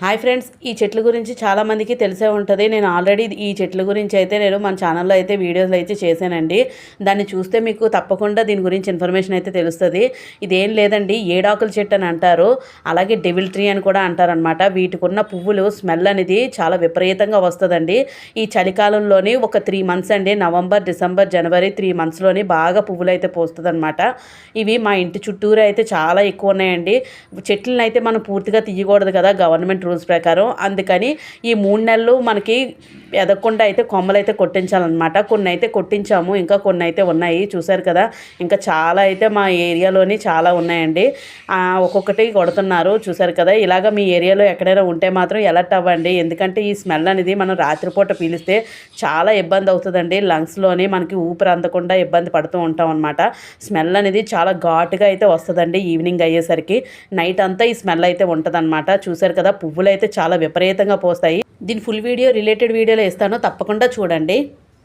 Hi friends ఈ చెట్ల గురించి చాలామందికి తెలిసే ఉంటుంది. నేను ఆల్రెడీ ఈ చెట్ల గురించి అయితే నేను మన ఛానల్లో అయితే వీడియోస్ అయితే చేశానండి. దాన్ని చూస్తే మీకు తప్పకుండా దీని గురించి ఇన్ఫర్మేషన్ అయితే తెలుస్తుంది. ఇదేం లేదండి ఏడాకుల చెట్టు అని అంటారు. అలాగే డెవిల్ ట్రీ అని కూడా అంటారనమాట వీటికి ఉన్న పువ్వులు స్మెల్ అనేది చాలా విపరీతంగా వస్తుందండి. ఈ చలికాలంలోని ఒక త్రీ మంత్స్ అండి నవంబర్ డిసెంబర్ జనవరి త్రీ మంత్స్లోని బాగా పువ్వులు అయితే పోస్తుందన్నమాట. ఇవి మా ఇంటి చుట్టూరు అయితే చాలా ఎక్కువ ఉన్నాయండి. చెట్లను అయితే మనం పూర్తిగా తీయకూడదు కదా గవర్నమెంట్ రూల్స్ ప్రకారం. అందుకని ఈ మూడు నెలలు మనకి ఎదగకుండా అయితే కొమ్మలు అయితే కొట్టించాలన్నమాట. కొన్ని అయితే కొట్టించాము ఇంకా కొన్ని అయితే ఉన్నాయి. చూసారు కదా ఇంకా చాలా అయితే మా ఏరియాలోని చాలా ఉన్నాయండి. ఒక్కొక్కటి కొడుతున్నారు చూసారు కదా. ఇలాగ మీ ఏరియాలో ఎక్కడైనా ఉంటే మాత్రం ఎలర్ట్ అవ్వండి. ఎందుకంటే ఈ స్మెల్ అనేది మనం రాత్రిపూట పీలిస్తే చాలా ఇబ్బంది అవుతుందండి. లంగ్స్లోని మనకి ఊపిరి అందకుండా ఇబ్బంది పడుతూ ఉంటాం అనమాట స్మెల్ అనేది చాలా ఘాటుగా అయితే వస్తుందండి ఈవినింగ్ అయ్యేసరికి. నైట్ అంతా ఈ స్మెల్ అయితే ఉంటుందన్నమాట. చూసారు కదా పువ్వులు అయితే చాలా విపరీతంగా పోస్తాయి. దీని ఫుల్ వీడియో రిలేటెడ్ వీడియోలో ఇస్తాను. తప్పకుండా చూడండి.